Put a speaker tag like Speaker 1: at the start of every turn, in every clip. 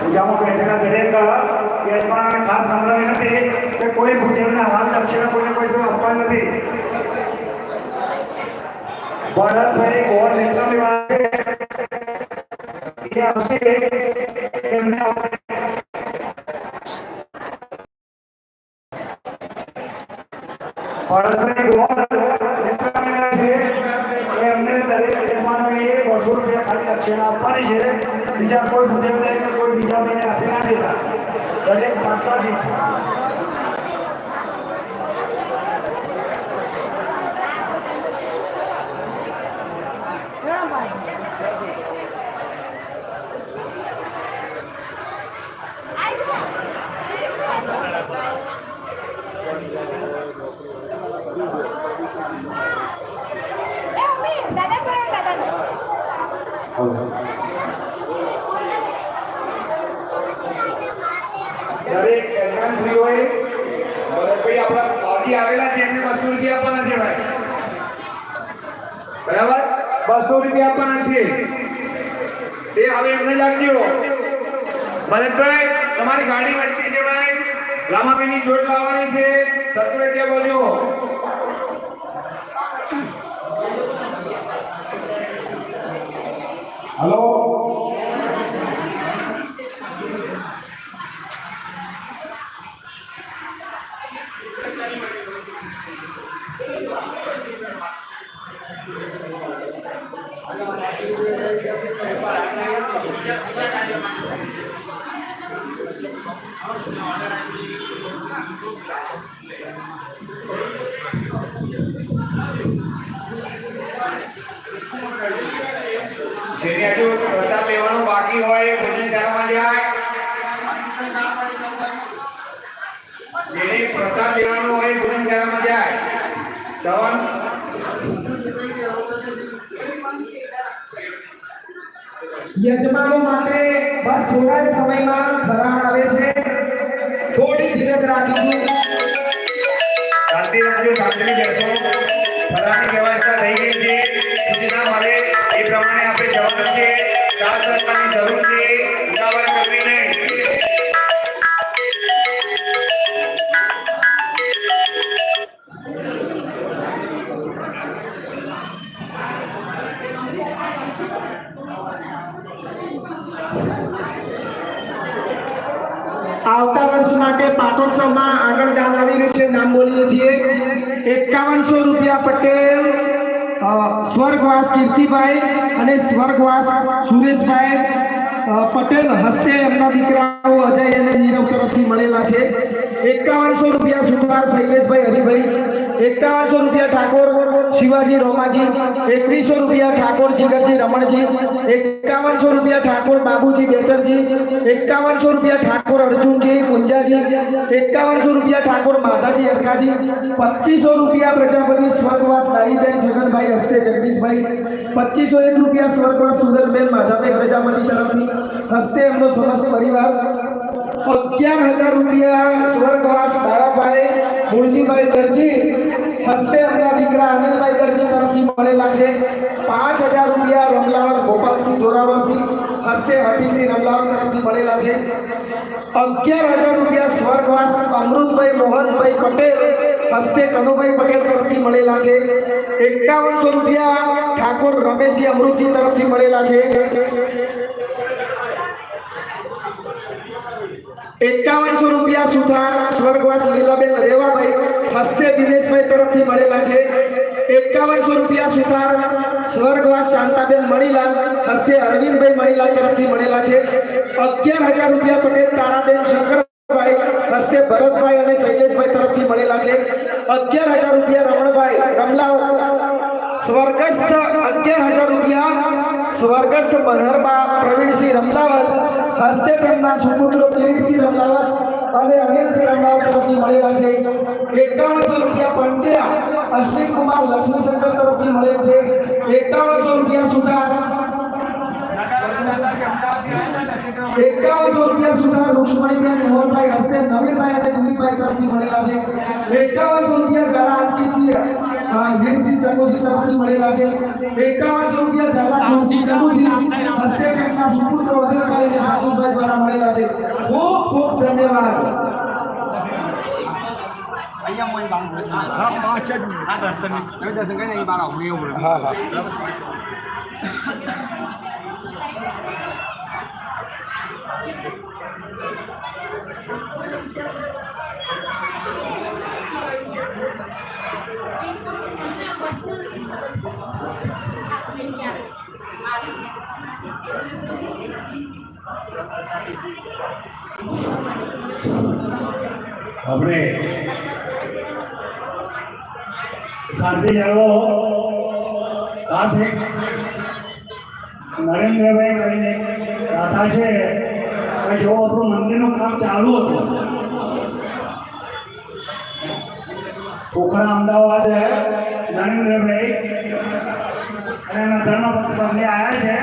Speaker 1: પૂજામાં બેઠેલા દરેક યજમાનોને ખાસ સાંભળવી નથી કે કોઈ ભૂદેવના હાલ દક્ષિણા કોઈને પૈસા આપવા નથી. ભરતભાઈ ગોળ નિકમ એ આવશે એમને ભરતભાઈ ગોળ નિકમ છે એમને દરેક યજમાનોએ બસો રૂપિયા ખાલી દક્ષિણા આપવાની છે બીજા કોઈ ભૂદેવ કે કોઈ બીજા કોઈને આપી ના દેતા દરેક પાછા દીઠ
Speaker 2: એ મમ્મી દાદા પર દાદા
Speaker 1: એડવાન્સરીઓએ ભરતભાઈ આપણા પાર્ટી આવેલા છે, એમને બસો રૂપિયા આપવાના છે ભાઈ. બરાબર? બસો રૂપિયા આપવાના છે. એ હવે એમને જ આપજો ભરતભાઈ, તમારી ગાડી વચ્ચે છે ભાઈ. રામાબીની જોડ લાવવાની છે. સતુરે ત્યાં બોલજો હલો? જેને હજુ પ્રસાદ લેવાનો બાકી હોય એ ભોજનશાળામાં જાય જેને પ્રસાદ લેવાનો હોય એ ભોજનશાળામાં જાય શ્રવણ
Speaker 3: યજમાનો માટે બસ થોડા જ સમયમાં ફરાળ આવે છે. થોડી ધીરજ રાખીશું
Speaker 1: શાંતિ રાખજો શાંતિ બેસો. ફરાની વ્યવસ્થા થઈ ગઈ છે. સૂચના મળે. એ પ્રમાણે આપણે જવાનું છે ચાર રસ્તાની જરૂર છે. ઉતાવળ કરવી નહીં.
Speaker 3: આવતા વર્ષ માટે પાટોત્સવમાં આગળ દાન આવી રહ્યું છે, નામ બોલીએ છીએ. એકાવનસો રૂપિયા પટેલ સ્વર્ગવાસ કીર્તિભાઈ અને સ્વર્ગવાસ સુરેશભાઈ. પટેલ હસ્તે એમના દીકરાઓ અજય અને નીરવ તરફથી મળેલા છે. એકાવનસો રૂપિયા સુધાર શૈલેષભાઈ હરિભાઈ. એકાવનસો રૂપિયા ઠાકોર, શિવાજી, રોમાજી, એકવીસો રૂપિયા ઠાકોર, જીગરજી, રમણજી, એકાવનસો રૂપિયા ઠાકોર, બાબુજી, બેચરજી, એકાવનસો રૂપિયા ઠાકોર, અર્જુનજી, કુંજાજી, એકાવનસો રૂપિયા ઠાકોર, માતાજી, અરખાજી, પચીસો રૂપિયા પ્રજાપતિ, સ્વર્ગવાસ દાહીબેન જગનભાઈ, હસ્તે, જગદીશભાઈ, પચીસો એક રૂપિયા સ્વર્ગવાસ, સુરજબેન, માધાભાઈ, પ્રજાપતિ તરફથી, હસ્તે એમનો સમસ્ત પરિવાર, અગિયાર હજાર રૂપિયા સ્વર્ગવાસ દારાભાઈ મૂળજીભાઈ દરજી, હસ્તે એમના દીકરા અનિલભાઈ દરજી તરફથી મળેલા છે. પાંચ હજાર રૂપિયા રમલાવર ગોપાલસિંહ જોરાવરસિંહ હસ્તે હટીસિંહ રમલાવર તરફથી મળેલા છે. અગિયાર હજાર રૂપિયા સ્વર્ગવાસ અમૃતભાઈ મોહનભાઈ પટેલ હસ્તે કનુભાઈ પટેલ તરફથી મળેલા છે. એકાવનસો રૂપિયા ઠાકોર રમેશજી અમૃતજી તરફથી મળેલા છે. એકાવનસો રૂપિયા સુથાર સ્વર્ગવાસ લીલાબેન રેવાભાઈ હસ્તે દિનેશભાઈ તરફથી મળેલા છે. એકાવનસો રૂપિયા સુથાર સ્વર્ગવાસ શાંતાબેન મણીલાલ હસ્તે અરવિંદભાઈ મણીલાલ તરફથી મળેલા છે. અગિયાર હજાર રૂપિયા પટેલ તારાબેન શંકરભાઈ હસ્તે ભરતભાઈ અને શૈલેષભાઈ તરફથી મળેલા છે. અગિયાર હજાર રૂપિયા રમણભાઈ રમલાવત. સ્વર્ગસ્થ અગિયાર હજાર રૂપિયા સ્વર્ગસ્થ મનહરબા પ્રવીણસિંહ રમલાવત. હસ્તે તેમના સુપુત્રો કિરીટસિંહ રમલાવત અને અનિલસિંહ રમલાવત તરફથી મળેલા છે. એકાવનસો રૂપિયા પંડ્યા અશ્વિન કુમાર લક્ષ્મીશંકર તરફથી મળે છે. એકાવનસો રૂપિયા સુધાર. એકાવનસો રૂપિયા સુધા રૂક્ષ્મણીબેન મોહનભાઈ હસ્તે નવીનભાઈ અને દિલીપભાઈ તરફથી મળેલા છે. એકાવનસો રૂપિયા ઝાલા અંકિતસિંહ ચકોસી તરફથી મળેલા છે. એકાવનસો રૂપિયા ઝાલા ચકોસી હસ્તે તેમના સુપુત્ર વજનભાઈ
Speaker 1: આપણે શાંતિ જાળવો. આ છે નરેન્દ્રભાઈ કરીને દાતા છે. કે જો આપણું મંદિરનું કામ ચાલુ હતું. પોખરા અમદાવાદ, નરેન્દ્રભાઈ અને એના ધર્મપત્ની બંને આવ્યા છે.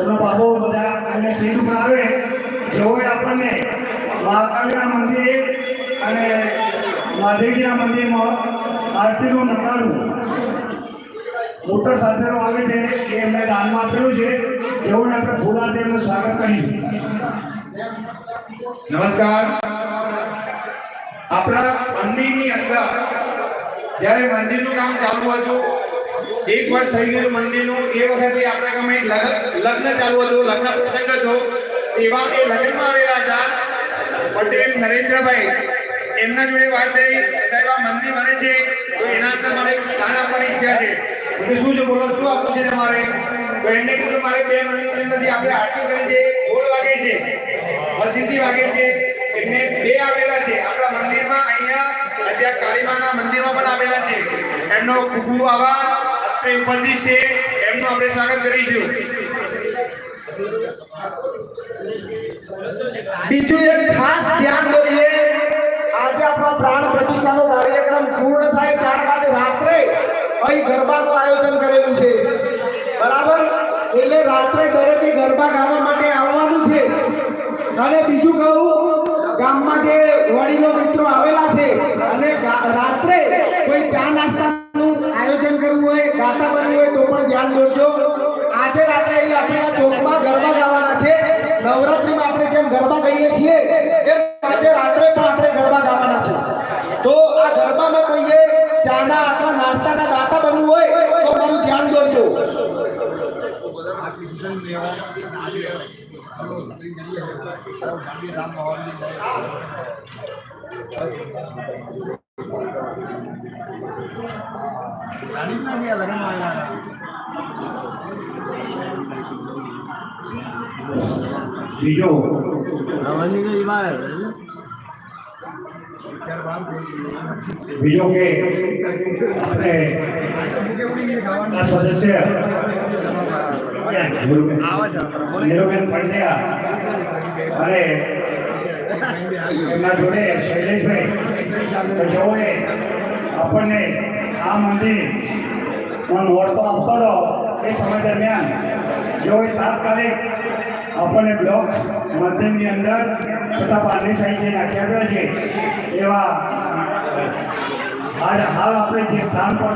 Speaker 1: એમનો બાબુ બધા અને સ્ટેજ ઉપર આવે. જેઓએ આપણને મહાકાળીના મંદિરે અને મહાદેવજીના મંદિરમાં આરતીનું નગાડું મોટર સાથેનો આવે છે એ એમને દાનમાં આપેલું છે. એવું આપણે ફૂલાથી એમનું સ્વાગત કરીશું.
Speaker 4: નમસ્કાર. આપણા મંદિરની અંદર જ્યારે મંદિરનું કામ ચાલુ હતું, એક વર્ષ થઈ ગયું મંદિરનું. એ વખતે આપણા ગમે લગ્ન ચાલુ હતું, લગ્ન પ્રસંગ હતો. એવા એ લગ્નમાં આવેલા હતા પટેલ નરેન્દ્રભાઈ. એમના જોડે વાત થઈ. સાહેબ, આ મંદિર બને છે. તો એના અંદર મારે દાન આપવાની ઈચ્છા છે. તો શું છે, બોલો, શું આપવું છે તમારે? તો એમને કીધું મારે બે મંદિરની અંદરથી આપણે આરતી કરી છે. ગોળ વાગે છે. વસિંતી વાગે છે. એમને બે આવેલા છે. આપણા મંદિરમાં અહીંયા અત્યારે કાળીમાના મંદિરમાં પણ આવેલા છે. એમનો ખૂબ ખૂબ આભાર. આપણે ઉપસ્થિત છે. એમનું આપણે સ્વાગત કરીશું.
Speaker 3: બીજું એક ખાસ ધ્યાન દોરીએ આજે આપણો પ્રાણ પ્રતિષ્ઠાનો કાર્યક્રમ પૂર્ણ થાય ત્યારબાદ રાત્રે અહીં ગરબાનું આયોજન કરેલું છે. બરાબર? એટલે રાત્રે દરેકે ગરબા ગાવા માટે આવવાનું છે. અને બીજું કહું, ગામમાં જે વડીલો મિત્રો આવેલા છે અને રાત્રે કોઈ ચા નાસ્તાનું આયોજન કરવું હોય, ગાતા બનવું હોય, તો પણ ધ્યાન દોરજો. આજે રાત્રે આપણે આ ચોકમાં ગરબા ગાવાના છે. નવરાત્રીમાં આપણે જેમ ગરબા ગઈએ છીએ એમ આજે રાત્રે પણ આપણે ગરબા ગાવાના છે તો આ ગરબામાં કોઈએ ચાના અથવા નાસ્તાના દાતા બનવું હોય તો મારું ધ્યાન દોરજો
Speaker 1: બીજો કે આપણે આ સદસ્ય નીરુબેન પંડ્યા અને આપણને આ મંદિર નોડતો આપતો હતો, એ સમય દરમિયાન, જેઓએ તાત્કાલિક આપણને બ્લોક મંદિરની અંદર પારની સાઈડ જે નાખ્યા છે. એવા હાલ આપણે જે સ્થાન પર